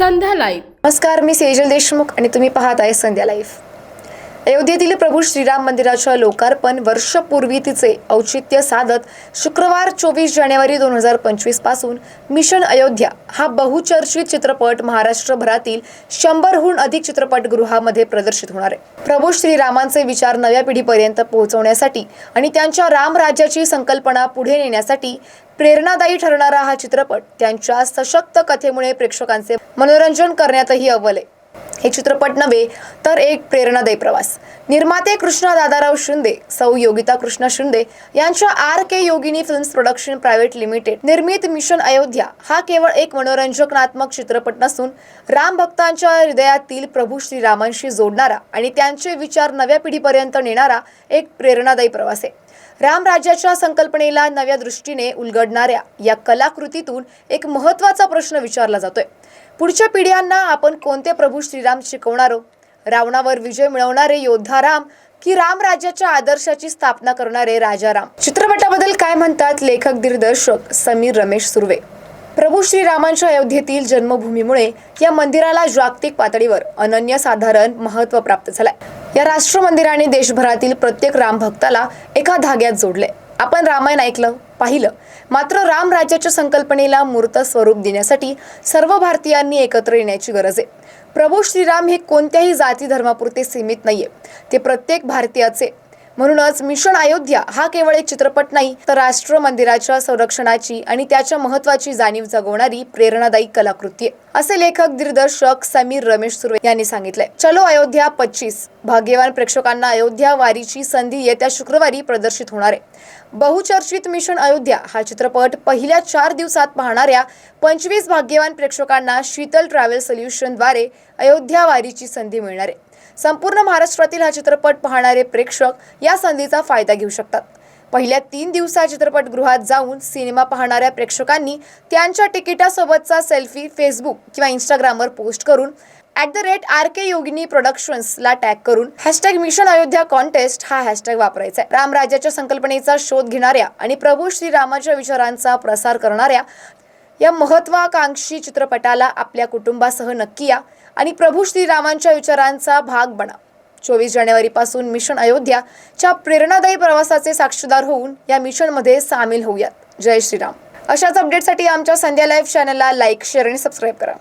Live नमस्कार मी सेजल देशमुख आणि तुम्ही पाहत आहे संध्या लाईव्ह अयोध्येतील प्रभू श्रीराम मंदिराच्या लोकार्पण वर्षपूर्वी तिचे औचित्य साधत शुक्रवार चोवीस जानेवारी दोन हजार पंचवीसपासून मिशन अयोध्या हा बहुचर्चित चित्रपट महाराष्ट्रभरातील शंभरहून अधिक चित्रपटगृहामध्ये प्रदर्शित होणार आहे. प्रभू श्रीरामांचे विचार नव्या पिढीपर्यंत पोहोचवण्यासाठी आणि त्यांच्या रामराज्याची संकल्पना पुढे नेण्यासाठी प्रेरणादायी ठरणारा हा चित्रपट त्यांच्या सशक्त कथेमुळे प्रेक्षकांचे मनोरंजन करण्यातही अव्वल आहे. हे चित्रपट नव्हे तर एक प्रेरणादायी प्रवास. निर्माते कृष्णा दादाराव शिंदे सौ योगिता कृष्णा शिंदे यांच्या R K Yogini films production private limited निर्मित मिशन अयोध्या हा केवळ एक मनोरंजनात्मक चित्रपट नसून राम भक्तांच्या हृदयातील प्रभू श्रीरामांशी जोडणारा आणि त्यांचे विचार नव्या पिढीपर्यंत नेणारा एक प्रेरणादायी प्रवास आहे. रामराज्याच्या संकल्पनेला नव्या दृष्टीने उलगडणाऱ्या या कलाकृतीतून एक महत्त्वाचा प्रश्न विचारला जातोय. पुढच्या पिढ्यांना आपण कोणते प्रभू श्रीराम शिकवणारो? रावणावर विजय मिळवणारे योद्धा राम की रामराज्याच्या आदर्शाची स्थापना करणारे राजा राम? चित्रपटाबद्दल काय म्हणतात लेखक दिग्दर्शक समीर रमेश सुर्वे? प्रभू श्रीरामांच्या अयोध्येतील जन्मभूमीमुळे या मंदिराला जागतिक पातळीवर अनन्यसाधारण महत्त्व प्राप्त झालंय. या राष्ट्र मंदिराने देशभरातील प्रत्येक राम भक्ताला एका धाग्यात जोडले. आपण रामायण ऐकलं पाहिलं. मात्र राम राज्याच्या संकल्पनेला मूर्त स्वरूप देण्यासाठी सर्व भारतीयांनी एकत्र येण्याची गरज आहे. प्रभू श्रीराम हे कोणत्याही जाती धर्मापुरते सीमित नाहीये. ते प्रत्येक भारतीयाचे म्हणूनच मिशन अयोध्या हा केवळ एक चित्रपट नाही तर राष्ट्र मंदिराच्या संरक्षणाची आणि त्याच्या महत्वाची जाणीव जगवणारी प्रेरणादायी कलाकृती आहे. असे लेखक दिग्दर्शक समीर रमेश सुर्वे यांनी सांगितले चलो अयोध्या पच्चीस. भाग्यवान प्रेक्षकांना अयोध्या वारीची संधी येत्या शुक्रवारी प्रदर्शित होणार आहे. बहुचर्चित मिशन अयोध्या हा चित्रपट पहिल्या चार दिवसात पाहणाऱ्या पंचवीस भाग्यवान प्रेक्षकांना शीतल ट्रॅव्हल सोल्युशनद्वारे अयोध्या वारीची संधी मिळणार आहे. संपूर्ण महाराष्ट्रातील हा चित्रपट पाहणारे प्रेक्षक या संधीचा फायदा घेऊ शकतात. पहिल्या तीन दिवसा चित्रपटगृहात जाऊन सिनेमा पाहणाऱ्या प्रेक्षकांनी त्यांच्या तिकिटासोबतचा सेल्फी फेसबुक किंवा इंस्टाग्रामवर पोस्ट करून at the rate R K Yogini प्रोडक्शन्सला tag करून हॅशटॅग मिशन अयोध्या कॉन्टेस्ट हा हॅशटॅग वापरायचा आहे. रामराज्याच्या संकल्पनेचा शोध घेणाऱ्या आणि प्रभू श्रीरामाच्या विचारांचा प्रसार करणाऱ्या या महत्वाकांक्षी चित्रपटाला आपल्या कुटुंबासह नक्की या आणि प्रभू श्रीरामांच्या विचारांचा भाग बना. चोवीस जानेवारीपासून मिशन अयोध्याच्या प्रेरणादायी प्रवासाचे साक्षीदार होऊन या मिशनमध्ये सामील होऊयात. जय श्रीराम. अशाच अपडेटसाठी आमच्या संध्या लाईव्ह चॅनलला लाईक शेअर आणि सबस्क्राईब करा.